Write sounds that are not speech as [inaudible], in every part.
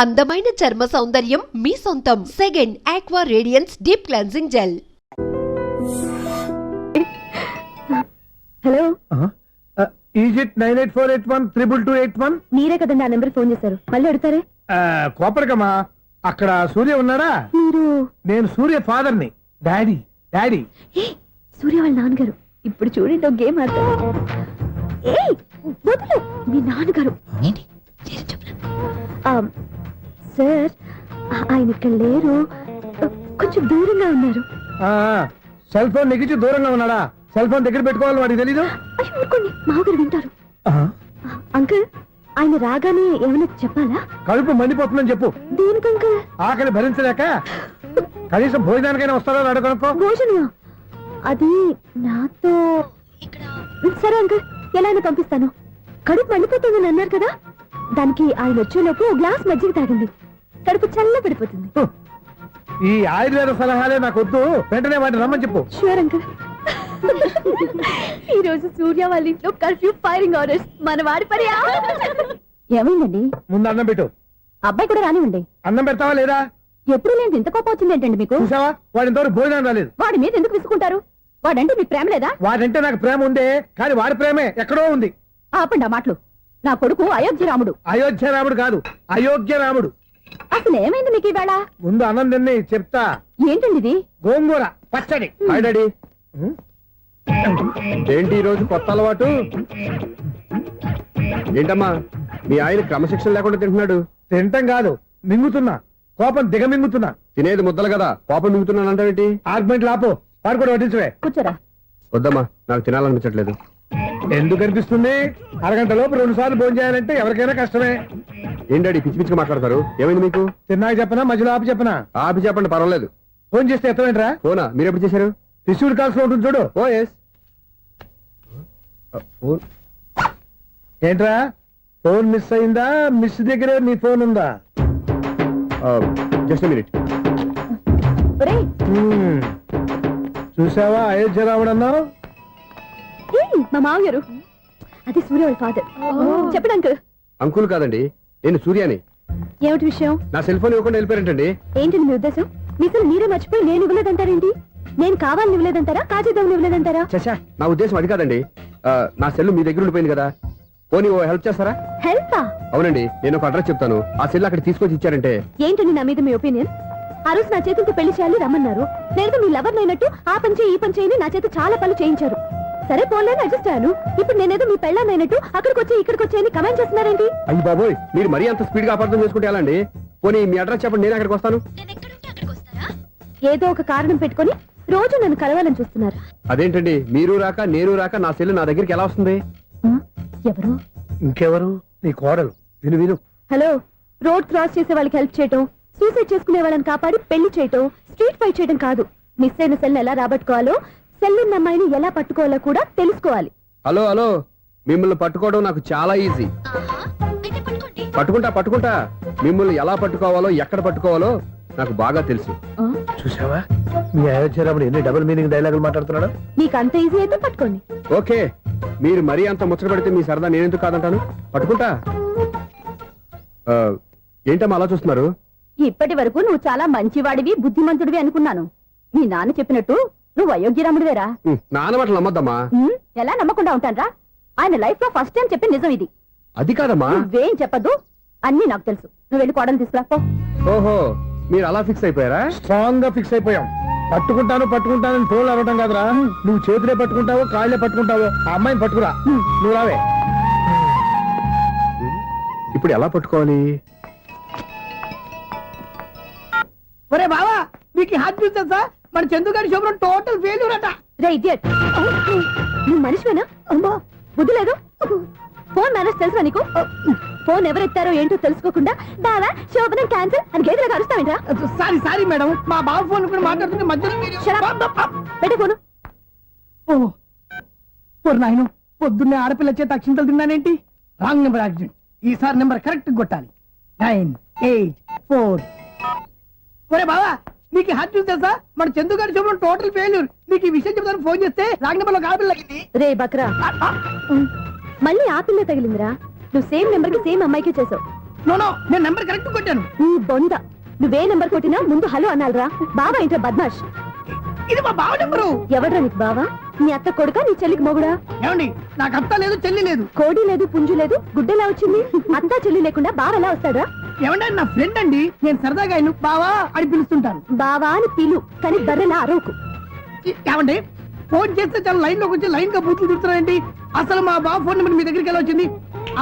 అందమైన చర్మ సౌందర్యం మీ సొంతం. Second aqua radiance deep cleansing gel hello? Is it nine eight four eight one triple two eight one మీరే కదండి ఆ నెంబర్ ఫోన్ చేశారు. మళ్ళీ అడుగుతారే? కోపరికమ్మా అక్కడ సూర్య ఉన్నాడా? మీరు? నేను సూర్య ఫాదర్ని డాడీ. డాడీ సూర్య వాళ్ళ నాన్నగారు. ఇప్పుడు చూడండి ఒక గేమ్ ఆడతారు. మీ నాన్నగారు. సార్ ఆయన ఇక్కడ లేరు. కొంచెం దూరంగా ఉన్నారు. సెల్ ఫోన్ నెగిచి దూరంగా ఉన్నాడా? సెల్ ఫోన్ దగ్గర పెట్టుకోవాలి వాడికి తెలీదు? ఊరుకోండి మామగారు వింటారు. అంకుల్ ఆయన రాగానే ఏమైనా చెప్పాలా? కడుపు మండిపోతుందని చెప్పు. దేనికి అంకుల్? ఆకలి భరించలేక కనీసం భోజనానికైనా వస్తాడో అడగనుకో భోజనమా? అది నాతో ఇక్కడ సరే అంకుల్ ఎలా అయినా పంపిస్తాను. కడుపు మండిపోతుందని అన్నారు కదా? దానికి ఆయన వచ్చేలోపు గ్లాస్ మజ్జిగ తాగింది కడుపు చల్ల పడిపోతుంది. ఈ ఆయుర్వేద సలహాలే నాకు వద్దు. వెంటనే వాటిని రమ్మని చెప్పు. షూర్ అంకుల్ ఈ రోజు సూర్య వాళ్ళ ఇంట్లో కర్ఫ్యూ ఫైరింగ్ ఆర్డర్స్. మన వాడి పని ఏమైందండి? ముందు అన్నం పెట్టు. అబ్బాయి కూడా రానివ్వండి. అన్నం పెడతావా లేదా? ఎప్పుడు నేను ఇంత కోపం వచ్చింది ఏంటండి మీకు? చూసావా? వాడి ఇంతవరకు భోజనం రాలేదు. వాడి మీద ఎందుకు విసుకుంటారు వాడంటే మీకు ప్రేమ లేదా? వాడంటే నాకు ప్రేమ ఉందే కానీ వాడి ప్రేమే ఎక్కడో ఉంది. ఆపండి ఆ మాటలు. నా కొడుకు అయోధ్య రాముడు అయోధ్య రాముడు కాదు అయోగ్య రాముడు అసలు ఏమైంది మీకు ఈవేళ? ముందు అన్నం తిని చెప్తా. ఏంటండి ఇది? గోంగూర పచ్చడి. Hi daddy. ఏంటి ఈ రోజు కొత్త అలవాటు? ఏంటమ్మా మీ ఆయన క్రమశిక్షణ లేకుండా తింటున్నాడు? తింటం కాదు మింగుతున్నా. కోపం దిగమింగుతున్నా. తినేది ముద్దలు కదా కోపం మింగుతున్నానంటావేంటి? ఆర్గ్మెంట్ లాపు వాడు కూడా వడ్డించవే. కూర్చోరా. వద్దమ్మా నాకు తినాలనిపించట్లేదు. ఎందుకు అనిపిస్తుంది? అరగంట లోపు రెండు సార్లు భోజనం చేయాలంటే ఎవరికైనా కష్టమే. ఏం డాడీ పిచ్చి పిచ్చిగా మాట్లాడతారు? ఏమైంది మీకు? తిన్నాక చెప్పనా? మధ్యలో ఆపి చెప్పనా? ఆపి చెప్పండి పర్వాలేదు. ఫోన్ చేస్తే ఎత్తమేంట్రా ఫోనా? మీరు ఎప్పుడు చేశారు? రిసీవ్డ్ కాల్స్లో ఉంటుంది చూడు. Oh yes phone. ఏంట్రా? ఫోన్ మిస్ అయిందా? మిస్ దగ్గరే నీ ఫోన్ ఉందా? Just minute. చూసావా? అయోధ్య ఏయ్, మా మామగారు అది సూర్య వాళ్ళ ఫాదర్ చెప్పండి అంకుల్ అంకుల్ కాదండి నేను సూర్యాని. ఏమిటి విషయం? నా సెల్ ఫోన్ ఇవ్వకుండా వెళ్ళిపోయారంటండి. ఏంటండి మీ ఉద్దేశం? మీసలు మీరే మర్చిపోయి నేను ఇవ్వలేదంటారేంటి? నేను కావాలని ఇవ్వలేదంటారా? కాజేద్దామని ఇవ్వలేదంటారా? చచ్చా నా ఉద్దేశం అది కాదండి. ఆ, నా సెల్ మీ దగ్గర ఉండిపోయింది కదా. పోనీ ఓ హెల్ప్ చేస్తారా? హెల్పా? అవునండి నేను ఒక అడ్రస్ చెప్తాను. ఆ సెల్ అక్కడ తీసుకొచ్చి ఇచ్చారంటే. ఏంటండి నా మీద మీ ఒపీనియన్? ఆ రోజు నా చేతులతో పెళ్ళి చేయాలి రమ్మన్నారు. నేను మీ లవర్ అయినట్టు ఆ పని చేయి ఈ పని చేయని నా చేత చాలా పనులు చేయించారు. సరే పోలేని అడ్జస్ట్ అయ్యాను. ఇప్పుడు నేనేదో మీ పెళ్ళాన్నైనట్టు అక్కడికి వచ్చి ఇక్కడికి వచ్చి అని కమెంట్ చేస్తున్నారేంటి? అయ్యి బాబోయ్ మీరు మరీ అంత స్పీడ్గా అపార్థం చేసుకుంటే ఎలా అండి పోనీ మీ అడ్రస్ చెప్పండి నేను అక్కడికి వస్తాను. ఏదో ఒక కారణం పెట్టుకొని రోజు నన్ను కలవాలని చూస్తున్నారు. అదేంటండి మీరు రాక నేను రాక నా సెల్ నా దగ్గరికి ఎలా వస్తుంది? ఎవరు? ఇంకెవరు? నీ కోడలు. విను విను. హలో రోడ్ క్రాస్ చేసే వాళ్ళకి హెల్ప్ చేయటం సూసైడ్ చేసుకునే వాళ్ళని కాపాడి పెళ్ళి చేయటం స్ట్రీట్ ఫైట్ చేయడం కాదు. మిస్ అయిన సెల్ ఎలా రాబట్టుకోవాలో సెల్ ఉన్న అమ్మాయిని ఎలా పట్టుకోవాలో కూడా తెలుసుకోవాలి. Hello hello. మిమ్మల్ని పట్టుకోవడం నాకు చాలా ఈజీ. పట్టుకుంటా పట్టుకుంటా. మిమ్మల్ని ఎలా పట్టుకోవాలో ఎక్కడ పట్టుకోవాలో నాకు బాగా తెలుసు? చూసావా మీ అయోధ్య రాముడు ఎన్ని డబుల్ మీనింగ్ డైలాగులు మాట్లాడుతున్నాడు? మీకు అంత ఈజీ అయితే పట్టుకోండి. ఓకే. మీరు మరీ అంత ముచ్చట పెడితే మీ సరదా నేనెందుకు కాదంటాను? పట్టుకుంటా. ఆ, ఏంటమ్మా అలా చూస్తున్నారు? ఇప్పటి వరకు నువ్వు చాలా మంచివాడివి బుద్ధిమంతుడివి అనుకున్నాను. మీ నాన్న చెప్పినట్టు నువ్వు అయోగ్యరాముడివేరా నాన్న మాటలు నమ్మద్దమ్మా. ఎలా నమ్మకుండా ఉంటానరా? ఆయన లైఫ్లో ఫస్ట్ టైం చెప్పిన నిజం ఇది. అది కాదమ్మా. నువ్వేం చెప్పదు అన్ని నాకు తెలుసు. నువ్వు వెళ్ళి కోడలు తీసుకురా పో. ఓహో మీరు అలా ఫిక్స్ అయిపోయారా? స్ట్రాంగ్గా ఫిక్స్ అయిపోయాం. పట్టుకుంటాను పట్టుకుంటానని ఫోన్లు అడగటం కాదురా. నువ్వు చేతులే పట్టుకుంటావో కాళ్ళే పట్టుకుంటావో ఆ అమ్మాయిని పట్టుకురా. నువ్వు రావే. ఇప్పుడు ఎలా పట్టుకోవాలి? ఒరే బావా మీకు హాట్ న్యూస్ తెలుసా? మన చందు గారి శుభ్రం టోటల్ ఫెయిల్యూర్ అట. రే ఇడియట్ నువ్వు మనిషివేనా? అమ్మో బుద్ధి లేదు. ఫోన్ మేనేజ్ తెలుసా నీకు? ఫోన్ ఎవరెత్తారో ఏంటో తెలుసుకోకుండా బావా శోభనం క్యాన్సిల్ అని గేదెలకు అరుస్తావేంట్రా సారీ సారీ మేడం మా బావ ఫోన్ కూడా మాట్లాడుతుంటే మధ్యలో. పెట్టే ఫోను. ఓ నాయను పొద్దున్నే ఆడపిల్ల చేత అక్షింతలు తిన్నానేంటి? రాంగ్ నెంబర్ యాక్సిడెంట్ ఈసారి నెంబర్ కరెక్ట్ కొట్టాలి. నైన్ ఎయిట్ ఫోర్ ఒరే బావా మీకు హాట్ న్యూస్ తెలుసా? మన చందు గారి శుభ్రం టోటల్ ఫెయిల్యూర్ మీకు ఈ విషయం చెప్తాను ఫోన్ చేస్తే రాంగ్ నెంబర్లో తగ్గింది రే బక్రా. మళ్ళీ ఆ పిల్ల తగిలిందిరా. నువ్వు సేమ్ నెంబర్కి సేమ్ అమ్మాయికి చేసావు. నో నో నేను నెంబర్ కరెక్ట్ కొట్టాను. నీ బొంద. నువ్వే నెంబర్ కొట్టినా ముందు హలో అనాలరా. బావా ఏంట్రా బద్మాష్. ఇది మా బావ నెంబరు ఎవడ్రా నీకు బావా? నీ అత్త కొడుక నీ చెల్లికి మొగుడా? ఏమండి నాకు అత్త లేదు చెల్లి లేదు. కోడి లేదు పుంజు లేదు గుడ్డెలా వచ్చింది? అత్త చెల్లి లేకుండా బావ ఎలా వస్తాడా ఏమంటే నా ఫ్రెండ్ అండి. నేను సరదాగా ఆయన బావా అని పిలుస్తుంటాను. బావా అని పిలు కానీ బర్రెలా అరవకు ఏమండి ఫోన్ చేస్తే చాలా లైన్లోకి వచ్చి లైన్గా బూతులు తిడుతున్నాయండి అసలు మా బావ ఫోన్ నెంబర్ మీ దగ్గరికి ఎలా వచ్చింది?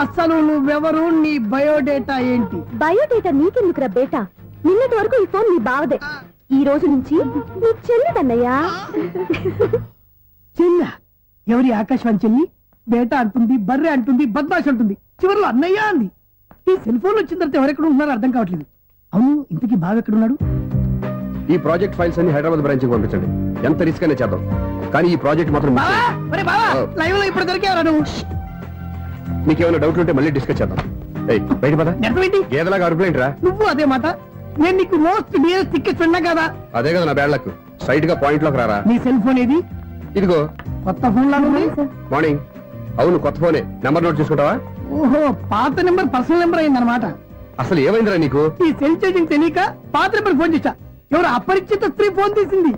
అసలు నువ్వెవరు నీ బయోడేటా ఏంటి? బయోడేటా నీకెందుకురా బేటా? నిన్నటి వరకు ఈ ఫోన్ నీ బావదే. ఈ రోజు నుంచి నీ చెల్లిదన్నయ్యా చెల్ల? ఎవరి ఆకాశవాణి చెల్లి? బేట అంటుంది బర్రె అంటుంది బద్మాష్ అంటుంది. చివరిలో అన్నయ్య అంది. ఈ సెల్ ఫోన్ వచ్చిన తర్వాత ఎవరెక్కడ ఉంటున్నారో అర్థం కావట్లేదు. అవును ఇంతకీ బావ ఎక్కడున్నాడు ఈ ప్రాజెక్ట్ ఫైల్స్ అన్ని హైదరాబాద్ బ్రాంచ్కి పంపించండి. ఎంత రిస్క్ అనే చేద్దాం. కానీ ఈ ప్రాజెక్ట్ మాత్రం miss బావా! చేయొద్దు. ఒరే బావా. లైవ్లో ఇప్పుడు దొరికేవరా నువ్వు? మీకు ఏమైనా డౌట్లు ఉంటే మళ్ళీ డిస్కస్ చేద్దాం. ఏయ్ బయట పద. నెరవేంటి గేదలాగా అరుపులేంట్రా? నువ్వు అదే మాట. నేను నీకు మోస్ట్ డియరెస్ట్ టికెట్స్ ఉన్నా కదా. అదే కదా నా బ్యాడ్ లక్ స్ట్రైట్గా పాయింట్లోకి రారా? నీ సెల్ ఫోన్ ఏది? ఇదిగో. కొత్త ఫోన్ లాగా ఉంది. మార్నింగ్ అవును కొత్త ఫోనే నెంబర్ నోట్ చేసుకుంటావా ఓహో పాత నెంబర్ పర్సనల్ నెంబర్ అయిందన్నమాట. అసలు ఏమైందిరా నీకు? ఈ సెల్ చేసింగ్ తెలియక పాత నెంబర్ ఫోన్ చేశా. ఎవరు అపరిచిత స్త్రీ ఫోన్ తీసింది.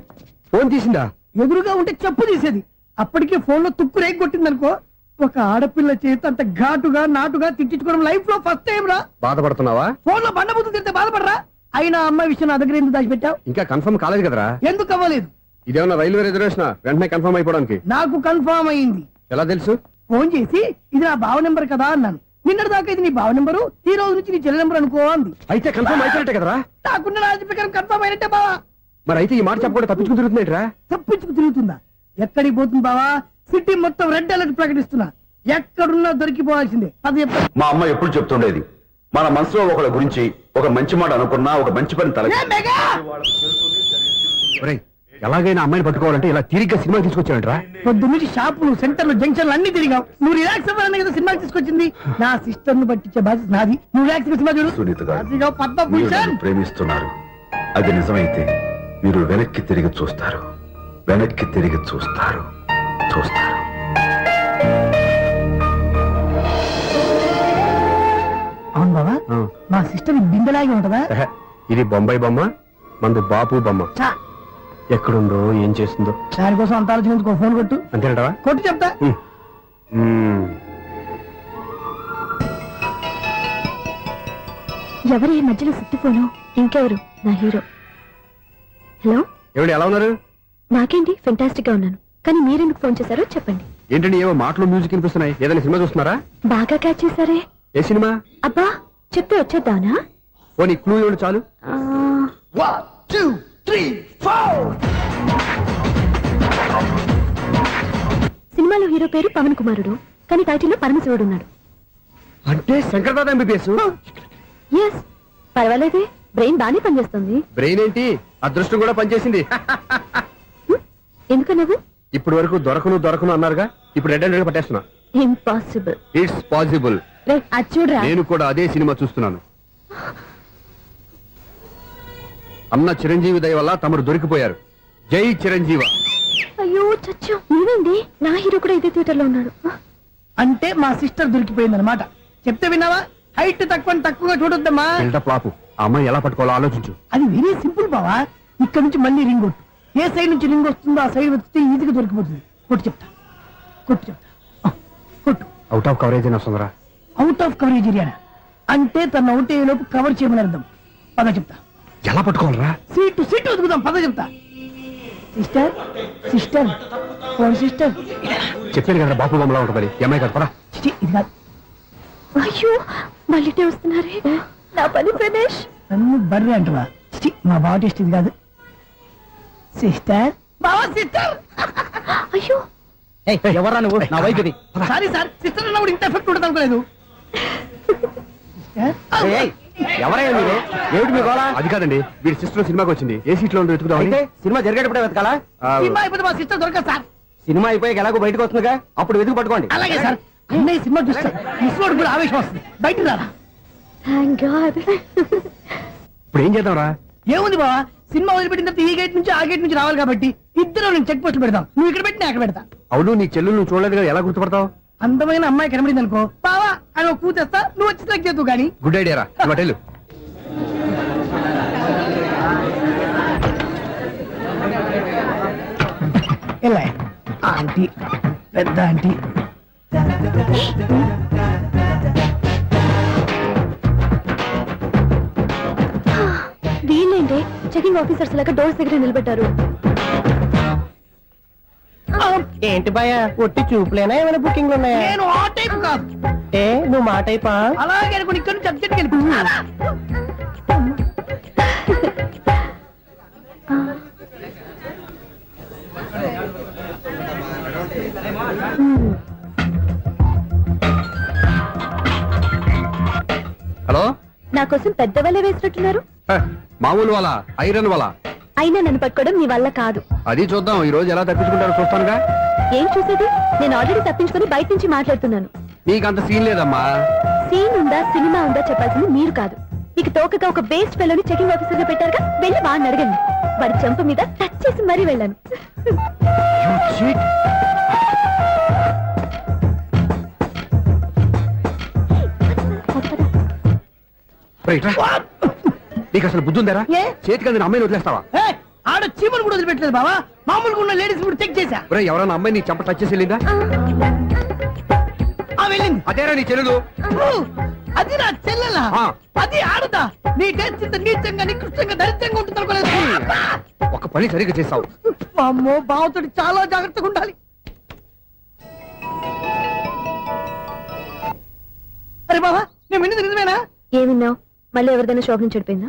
ఫోన్ తీసిందా? ఎదురుగా ఉంటే చెప్పు తీసేది. అప్పటికే ఫోన్లో తుక్కు రేగి కొట్టిందనుకో ఒక ఆడపిల్ల చేత అంత ఘాటుగా నాటుగా తిట్టించుకోవడం లైఫ్లో ఫస్ట్ టైం రా. బాధపడుతున్నావా? ఫోన్లో బండబుద్ధి తిడితే బాధపడరా? అయినా అమ్మాయి విషయం నా దగ్గర ఎందుకు దాచిపెట్టావు? ఇంకా కన్ఫర్మ్ కాలేదు కదరా? ఎందుకు అవ్వలేదు? ఇదేమన్నా రైల్వే రిజర్వేషన్? వెంటనే కన్ఫర్మ్ అయిపోవడానికి. నాకు కన్ఫర్మ్ అయింది. ఎలా తెలుసు? ఫోన్ చేసి ఇది నా బావ నెంబర్ కదా అన్నాను. నిన్నటి దాకా ఇది నీ బావ నెంబరు ఈ రోజు నుంచి నీ చెల్లి నెంబర్ అనుకో అంది. అయితే కన్ఫర్మ్ అయిపోయినట్టే కదరా? నాకున్న రాజు ప్రకారం కన్ఫర్మ్ అయినట్టే బావా. మరి అయితే ఈ మాట చెప్పకుండా తప్పించుకుని తిరుగుతున్నాయిట్రా? తప్పించుకు తిరుగుతుందా? ఎక్కడికి పోతుంది బావా? సిటీ మొత్తం రెడ్ అలర్ట్ ప్రకటిస్తున్నా. ఎక్కడున్నా దొరికిపోవాల్సిందే. అది మా అమ్మ ఎప్పుడు చెప్తుండేది? మన మనసులో ఒకళ్ళ గురించి ఒక మంచి మాట అనుకున్నా ఒక మంచి పని తల ఎలాగైనా అమ్మాయిని పట్టుకోవాలంటే ఇలా తిరిగ్గా సినిమా తీసుకొచ్చావంట్రా? పొద్దు నుంచి షాపులు సెంటర్లు జంక్షన్లు అన్ని తిరిగావు. నువ్వు రిలాక్స్ అవ్వాలని కదా సినిమా తీసుకొచ్చింది. నా సిస్టర్ను పట్టించే బాధ్యత నాది. నువ్వు రిలాక్స్ సినిమా చూడు. సునీత గారు అదిగో పద్మ మీరు భూషణ్ నన్ను ప్రేమిస్తున్నారు. అది నిజమైతే మీరు వెనక్కి తిరిగి చూస్తారు. వెనక్కి తిరిగి చూస్తారు. చూస్తారు. అవును బావా ఆ. మా సిస్టర్ బిందెలాగే ఉంటదా? ఎహె, ఇది బొంబాయి బొమ్మ మందు బాపు బొమ్మ. చా ఎక్కడుందో ఏం చేస్తుందో. దానికోసం అంత ఆలోచించుకో ఫోన్ కొట్టు. అంతేనంటావా? కొట్టు చెప్తా. ఎవరు ఈ మధ్యలో సుత్తి ఫోను ఇంకెవరు? నా హీరో. హలో? ఏమండి ఎలా ఉన్నారు? నాకేంటి ఫెంటాస్టిక్గా ఉన్నాను. కానీ మీరెందుకు ఫోన్ చేశారో చెప్పండి. ఏంటండి ఏవో మాటలు మ్యూజిక్ వినిపిస్తున్నాయి. ఏదైనా సినిమా చూస్తున్నారా? బాగా క్యాచ్ చేశారే. ఏ సినిమా? అబ్బా చెప్తే వచ్చేద్దానా? పోనీ క్లూ ఇవ్వండి చాలు. సినిమాలో హీరో పేరు పవన్ కుమారుడు కానీ టైటిల్లో పరమశివుడు ఉన్నాడు. అంటే శంకర్ దాదా ఎంబీబీఎస్ ఎస్ పర్వాలేదే బ్రెయిన్ బాగానే పనిచేస్తుంది. బ్రెయిన్ ఏంటి? అదృష్టం కూడా పనిచేసింది. ఎందుకు నువ్వు ఇప్పటి వరకు దొరకను దొరకను అన్నారుగా ఇప్పుడు రెడ్ హండ్రెడ్ పట్టేస్తున్నా. ఇంపాసిబుల్ ఇట్స్ పాసిబుల్ రే అది చూడరా. నేను కూడా అదే సినిమా చూస్తున్నాను. అన్న చిరంజీవి దయ వల్ల తమరు దొరికిపోయారు. జై చిరంజీవ. అయ్యో చచ్చు. నేనేంటి నా హీరో కూడా ఇదే థియేటర్లో ఉన్నాడు అంటే మా సిస్టర్ దొరికిపోయింది అనమాట చెప్తే విన్నావా? హైట్ తక్కువ తక్కువగా చూడొద్దమ్మా. బిల్డప్ ఆ అమ్మాయి ఎలా పట్టుకోవాలో ఆలోచించు. అది వెరీ సింపుల్ బావా. ఇక్కడ నుంచి మళ్ళీ రింగ్ కొట్టు. ఏ సైడ్ నుంచి రింగ్ వస్తుందో ఆ సైడ్ వస్తే ఈజీగా దొరికిపోతుంది. కొట్టు చెప్తా. కొట్టు చెప్తా. కొట్టు. అవుట్ ఆఫ్ కవరేజ్ అయినా వస్తుందిరా. Out of coverage area. అంటే తన అవుట్ అయ్యే లోపు కవర్ చేయమని అర్థం. పద చెప్తా. ఎలా పట్టుకోవాలరా? సీటు సీటు వదుకుదాం పద చెప్తా. Sister sister phone sister. చెప్పాను కదా బాపు బొమ్మలా ఉంటుందని. ఈ అమ్మాయి కదా పరా చిచి, ఇది. కాదు అయ్యో మళ్ళీ వస్తున్నారే? నా పని ఫినిష్ నన్ను బర్రె అంటవా చిచి, మా బావ టేస్ట్ ఇది కాదు. సిస్టర్. బావా సిస్టర్. అయ్యో. ఎవరా నువ్వు? నా వైఫ్ ఇది. సారీ సార్ సిస్టర్ అన్నప్పుడు ఇంత ఎఫెక్ట్ ఉండదు అనుకోలేదు సిస్టర్ ఎవరయ్యా మీరు? ఏమిటి మీ గోళ అది కాదండి వీడి సిస్టర్ సినిమాకి వచ్చింది. ఏ సీట్లో ఉందో వెతుకుదామని? అయితే సినిమా జరిగేటప్పుడే వెతకాలా? సినిమా అయిపోతే మా సిస్టర్ దొరకదు సార్. సినిమా అయిపోయాక ఎలాగో బయటకు వస్తుందిగా? అప్పుడు వెతుకు పట్టుకోండి. అలాగే సార్. అన్నయ్య సినిమా చూస్తే మిస్లోడ్ కూడా ఆవేశం వస్తుంది. బయట రారా. థ్యాంక్ గాడ్ ఇప్పుడు ఏం చేద్దాంరా? ఏముంది బావా? సినిమా వదిలిపెట్టిన తర్వాత ఈ గేట్ నుంచి ఆ గేట్ నుంచి రావాలి కాబట్టి ఇద్దరు నేను చెక్ పోస్ట్ పెడతాం. నువ్వు ఇక్కడ పెట్టి నేను అక్కడ పెడతా. అవును నీ చెల్లెలు నువ్వు చూడలేదు కదా ఎలా గుర్తుపడతావు? అందమైన అమ్మాయి కనబడింది అనుకో బావా అని ఒక కూతేస్తా నువ్వు వచ్చి సెలెక్ట్ చేద్దు కానీ గుడ్ ఐడియా రా. హోటల్ ఎలా ఆంటీ పెద్ద ఆంటీ. వీళ్ళేంటి చెకింగ్ ఆఫీసర్స్ లాగా డోర్స్ దగ్గర నిలబెట్టారు ఏంటి భయ ఒట్టి చూపులేనా? ఏమైనా బుకింగ్లు ఉన్నాయా? నేను ఆ టైప్ కాదు. ఏ నువ్వు మా టైపా? అలాగే అనుకుని ఇక్కడ నుంచి వెళ్ళిపోతున్నా హలో? నా కోసం పెద్ద వల్ల వేసినట్టున్నారు. మామూలు వాళ్ళ ఐరన్ వాళ్ళ అయినా నన్ను పట్టుకోవడం మీ వల్ల కాదు. అది చూద్దాం. ఈ రోజు ఎలా తప్పించుకుంటారో చూస్తానుగా? ఏం చూసేది? నేను ఆల్రెడీ తప్పించుకొని బయట నుంచి మాట్లాడుతున్నాను. నీకు అంత సీన్ లేదమ్మా. సీన్ ఉందా సినిమా ఉందా చెప్పాల్సింది మీరు కాదు. మీకు తోకగా ఒక బేస్ట్ ఫెలోని చెకింగ్ ఆఫీసర్గా పెట్టారుగా వెళ్ళి వాడిని అడగండి. వాడి చెంప మీద టచ్ చేసి మరీ వెళ్ళాను. రైట్. నీకు అసలు బుద్ధి ఉందారా ఏ? చేతికి అందిన అమ్మాయిని వదిలేస్తావా? ఏయ్, ఆడ చీమలు కూడా వదిలిపెట్టలేదు బావా. మామూలుగా ఉన్న లేడీస్ కూడా చెక్ చేశా. ఒరే ఎవరైనా అమ్మాయి నీ చెంప టచ్ చేసి వెళ్ళిందా? ఆ వెళ్ళింది. అదేరా నీ చెల్లెలు? అది నా చెల్లెలా? ఆ. అది ఆడదా? నీ టేస్ట్ ఇంత నీచంగా నికృష్టంగా దరిద్రంగా ఉంటుంది అనుకోలేదు. ఒక పని సరిగ్గా చేస్తావు. అమ్మో బావతోటి చాలా జాగ్రత్తగా ఉండాలి. అరే బావా నేను విన్నది నిజమేనా? ఏమిన్నావు? మళ్ళీ ఎవరిదైనా షాప్ నుంచి చెడిపోయిందా?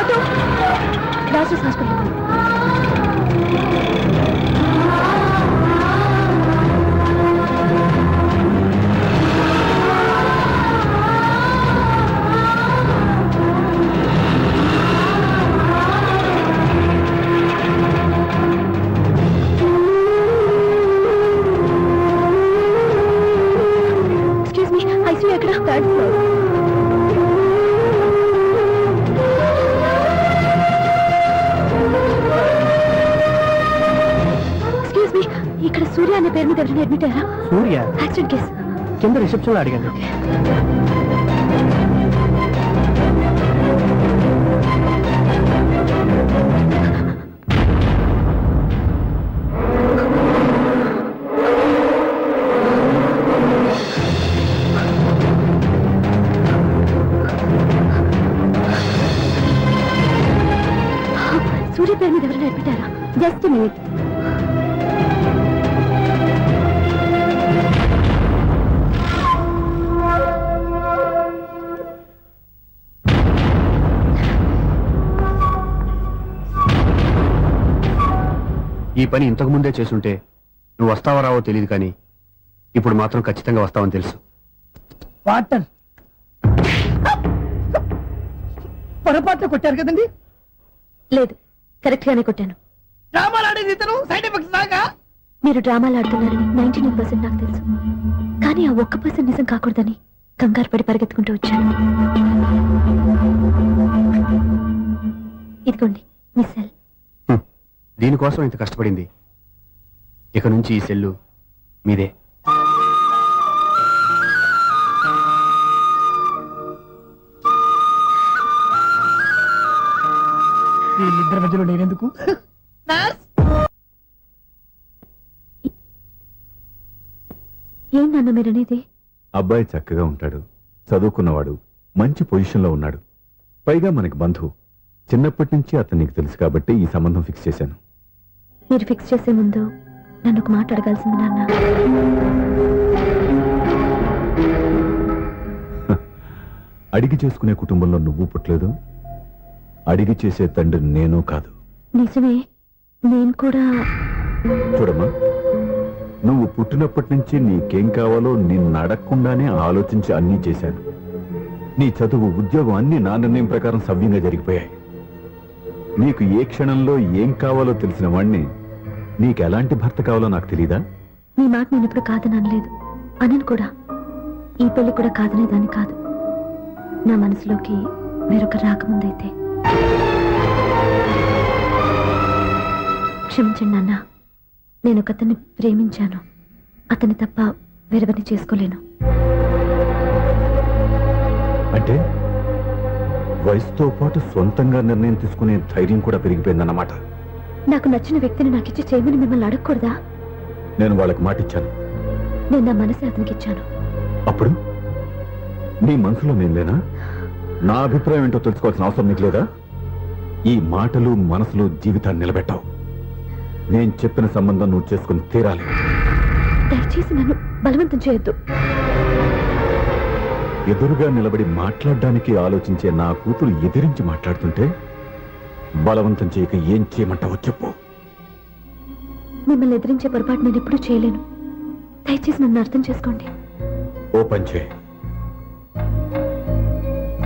auto. Doctors hospital admit అయ్యారా సూర్య? Accident case. కింద రిసెప్షన్లో అడిగాను ఈ పని ఇంతకు ముందే చేసుంటే నువ్వు వస్తావో రావో తెలియదు కానీ ఇప్పుడు మాత్రం ఖచ్చితంగా వస్తావని తెలుసు. వాటర్. పొరపాట్లు కొట్టారు కదండి? లేదు కరెక్ట్ గానే కొట్టాను. డ్రామాలు ఆడేది ఇతను సైడ్ ఎఫెక్ట్స్ దాకా మీరు డ్రామాలు ఆడుతున్నారని నైన్టీ నైన్ పర్సెంట్ నాకు తెలుసు. కానీ ఆ ఒక్క పర్సెంట్ నిజం కాకూడదని కంగారు పడి పరిగెత్తుకుంటూ వచ్చాను. ఇదిగోండి మీ సెల్. దీనికోసం ఇంత కష్టపడింది. ఇక నుంచి ఈ సెల్లు మీదే. వీళ్ళిద్దరి మధ్యలో నేనెందుకు? ఏం నాన్న మీరు అనేది? అబ్బాయి చక్కగా ఉంటాడు. చదువుకున్నవాడు. మంచి పొజిషన్లో ఉన్నాడు. పైగా మనకి బంధువు. చిన్నప్పటి నుంచి అతను నీకు తెలుసు కాబట్టి ఈ సంబంధం ఫిక్స్ చేశాను. మీరు ఫిక్స్ చేసే ముందు నన్ను ఒక మాట అడగాల్సింది నాన్న. [laughs] అడిగి చేసుకునే కుటుంబంలో నువ్వు పుట్టలేదు. అడిగి చేసే తండ్రి నేను కాదు. నిజమే నేను కూడా చూడమ్మా నువ్వు పుట్టినప్పటి నుంచి నీకేం కావాలో నిన్ను అడగకుండానే ఆలోచించి అన్నీ చేశాను. నీ చదువు ఉద్యోగం అన్ని నా నిర్ణయం ప్రకారం సవ్యంగా జరిగిపోయాయి. నీకు ఏ క్షణంలో ఏం కావాలో తెలిసిన వాణ్ణి నీకు ఎలాంటి భర్త కావాలో నాకు తెలీదా? మీ మాట నేను ఇప్పుడు కాదని అనలేదు. అనను కూడా. ఈ పెళ్ళి కూడా కాదనేదాన్ని కాదు. నా మనసులోకి వేరొక రాకముందైతే. క్షమించండి నాన్న. నేను ఒక అతన్ని ప్రేమించాను. అతన్ని తప్ప వేరెవరిని చేసుకోలేను. అంటే వయసుతో పాటు సొంతంగా నిర్ణయం తీసుకునే ధైర్యం కూడా పెరిగిపోయిందన్నమాట. నాకు నచ్చిన వ్యక్తిని నాకిచ్చి చేయమని మిమ్మల్ని అడగకూడదా? నేను వాళ్ళకి మాటిచ్చాను. నేను నా మనసే అతనికి ఇచ్చాను. అప్పుడు? నీ మనసులో నేను లేనా? నా అభిప్రాయం ఏంటో తెలుసుకోవాల్సిన అవసరం నీకు లేదా? ఈ మాటలు మనసులు జీవితాన్ని నిలబెట్టావు. నేను చెప్పిన సంబంధం నువ్వు చేసుకుని తీరాలి. దయచేసి నన్ను బలవంతం చేయొద్దు. ఎదురుగా నిలబడి మాట్లాడడానికి ఆలోచించే నా కూతురు ఎదిరించి మాట్లాడుతుంటే బలవంతం చేయక ఏం చేయమంటావో చెప్పు. మిమ్మల్ని ఎదిరించే పొరపాటు నేను ఎప్పుడూ చేయలేను. దయచేసి నన్ను అర్థం చేసుకోండి. ఓ పంచే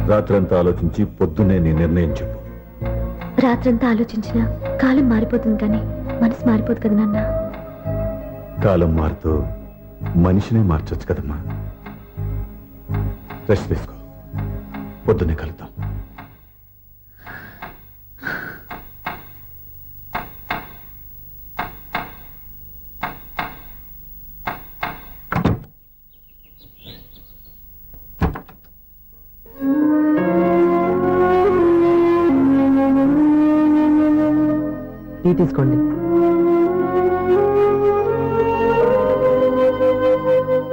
రాత్రంతా ఆలోచించి పొద్దున్నే నీ నిర్ణయం చెప్పు. రాత్రంతా ఆలోచించిన కాలం మారిపోతుంది కానీ మనసు మారిపోదు కదా నాన్న. కాలం మారుతూ మనిషినే మార్చొచ్చు కదమ్మా. రెస్ట్ తీసుకో. పొద్దున్నే కలుద్దాం. తీసుకోండి.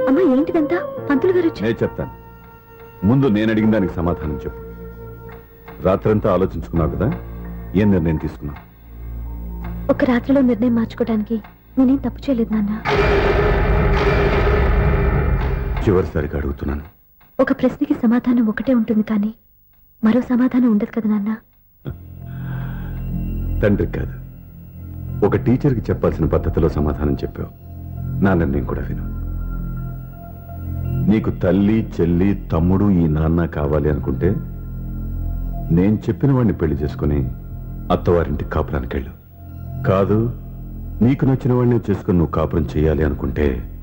అమ్మా ఏంటిదంతా? పంతులు గారు నేను చెప్తాను. ముందు నేను అడిగిన దానికి సమాధానం చెప్పు. రాత్రంతా ఆలోచించుకున్నావు కదా? ఏం నిర్ణయం తీసుకున్నావు? ఒక రాత్రిలో నిర్ణయం మార్చుకోవడానికి నేనేం తప్పు చేయలేదు నాన్న. చివరిసారిగా అడుగుతున్నాను. ఒక ప్రశ్నకి సమాధానం ఒకటే ఉంటుంది కానీ మరో సమాధానం ఉండదు కదా నాన్న. తండ్రికి కాదు. ఒక టీచర్కి చెప్పాల్సిన పద్ధతిలో సమాధానం చెప్పావు. నా నిర్ణయం కూడా విను. నీకు తల్లి చెల్లి తమ్ముడు ఈ నాన్న కావాలి అనుకుంటే నేను చెప్పిన వాడిని పెళ్ళి చేసుకుని అత్తవారింటి కాపురానికి వెళ్ళు. కాదు నీకు నచ్చిన వాడిని చేసుకుని నువ్వు కాపురం చేయాలి అనుకుంటే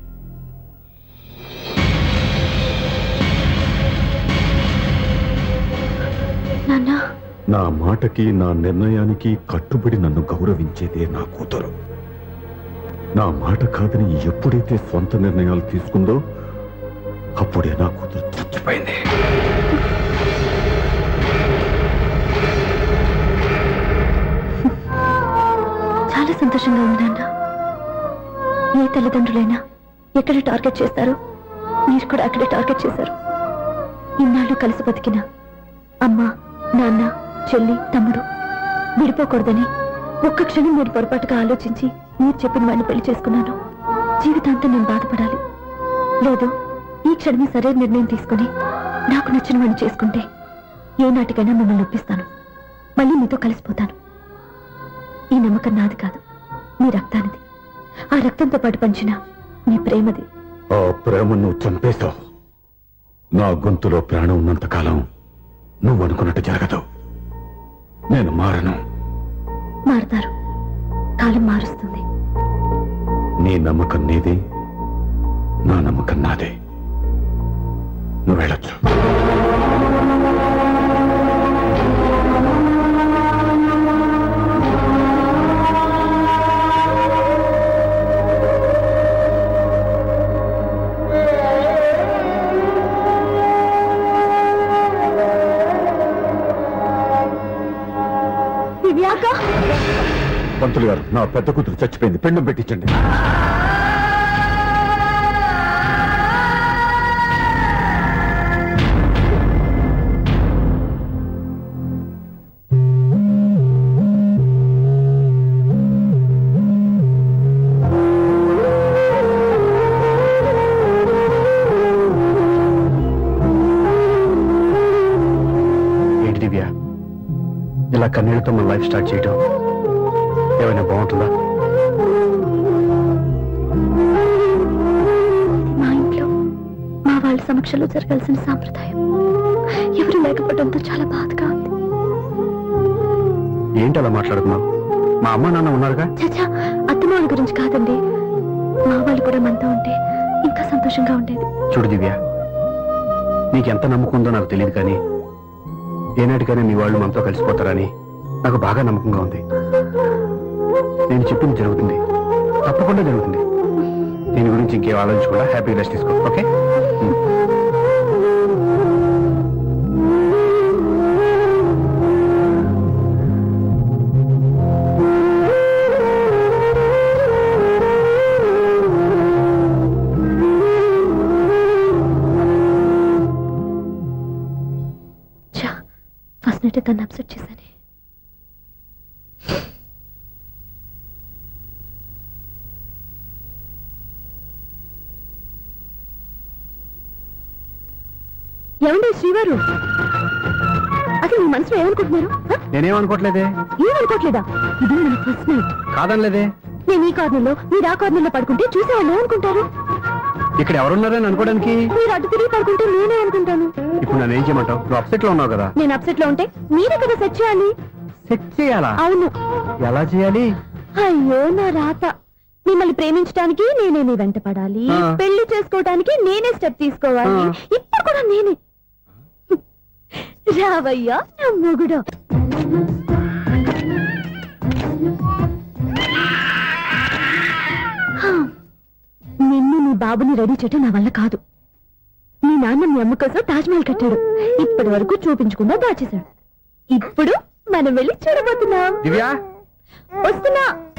నాన్న నా మాటకి నా నిర్ణయానికి కట్టుబడి నన్ను గౌరవించేదే నా కూతురు. నా మాట కాదని ఎప్పుడైతే సొంత నిర్ణయాలు తీసుకుందో అప్పుడే నా కూతురు చచ్చిపోయింది చాలా సంతోషంగా ఉంది నాన్న. ఏ తల్లిదండ్రులైనా ఎక్కడ టార్గెట్ చేస్తారు మీరు కూడా అక్కడే టార్గెట్ చేశారు. ఇన్నాళ్ళు కలిసి బతికిన అమ్మ నాన్న చెల్లి తమ్ముడు విడిపోకూడదని ఒక్క క్షణం మీరు పొరపాటుగా ఆలోచించి మీరు చెప్పిన వాడిని పెళ్ళి చేసుకున్నాను. జీవితాంతం నేను బాధపడాలి. లేదు ఈ క్షణమే సరైన నిర్ణయం తీసుకుని నాకు నచ్చిన వాడిని చేసుకుంటే ఏ నాటికైనా మిమ్మల్ని ఒప్పిస్తాను. మళ్ళీ మీతో కలిసిపోతాను. ఈ నమ్మకం నాది కాదు మీ రక్తానిది. ఆ రక్తంతో పాటు పంచిన మీ ప్రేమది. ఆ ప్రేమ నువ్వు చంపేశావు. నా గొంతులో ప్రాణం ఉన్నంత కాలం నువ్వు అనుకున్నట్టు జరగదు. నేను మారను. మారుతారు. కాలం మారుస్తుంది. నీ నమ్మకం నీది నా నమ్మకం నాదే. నువ్వు వెళ్ళొచ్చు. పంతులు గారు నా పెద్ద కూతురు చచ్చిపోయింది. పెండం పెట్టించండి. లైఫ్ స్టార్ట్ చేయటం ఏమైనా బాగుంటుందా? మా ఇంట్లో మా వాళ్ళ సమక్షంలో జరగాల్సిన సాంప్రదాయం ఎవరు లేకపోవడంతో చాలా బాధగా ఉంది. ఏంటి అలా మాట్లాడుతున్నావు? మా అమ్మ నాన్న ఉన్నారుగా? చచా అత్తమ్మ వాళ్ళ గురించి కాదండి. మా వాళ్ళు కూడా మనతో ఉంటే ఇంకా సంతోషంగా ఉండేది. చూడు దివ్య నీకెంత నమ్మకం ఉందో నాకు తెలియదు కానీ ఏనాటికైనా మీ వాళ్ళు మనతో కలిసిపోతారని నాకు బాగా నమ్మకంగా ఉంది. నేను చెప్పింది జరుగుతుంది. తప్పకుండా జరుగుతుంది. దీని గురించి ఇంకేం ఆలోచించకుండా హ్యాపీ రెస్ట్ తీసుకో ఓకే? ఫస్ట్ నైట్ తను అప్సెట్ చేశాను. ఏమండి శ్రీవారు? అసలు మీ మనసులో ఏమనుకుంటున్నారు? నేనేమనుకోవట్లేదే? ఏమనుకోవట్లేదా? ఇది మన ఫస్ట్ నైట్ కాదనలేదే. నేను ఈ కార్నర్లో మీరు ఆ కార్నర్లో పడుకుంటే చూసే వాళ్ళు ఏమనుకుంటారు? ఇక్కడ ఎవరున్నారని అనుకోవడానికి? మీరు అటు తిరిగి పడుకుంటే నేనే అనుకుంటాను. ఇప్పుడు నన్ను ఏం చేయమంటావు? నువ్వు అప్సెట్లో ఉన్నావు కదా. నేను అప్సెట్లో ఉంటే మీరే కదా సెట్ చేయాలి. సెట్ చేయాలా? అవును. ఎలా చేయాలి? అయ్యో నా రాత. మిమ్మల్ని ప్రేమించడానికి నేనే మీ వెంట పడాలి. ఆ. పెళ్ళి చేసుకోవడానికి నేనే స్టెప్ తీసుకోవాలి. ఆ. ఇప్పుడు కూడా నేనే. రావయ్యా నా మొగుడు. నిన్ను నీ బాబుని రెడీ చేయటం నా వల్ల కాదు. మీ నాన్న మీ అమ్మ కోసం తాజ్మహల్ కట్టాడు. ఇప్పటి వరకు చూపించకుండా దాచేశాడు. ఇప్పుడు మనం వెళ్ళి చూడబోతున్నాం. దివ్య? వస్తున్నా.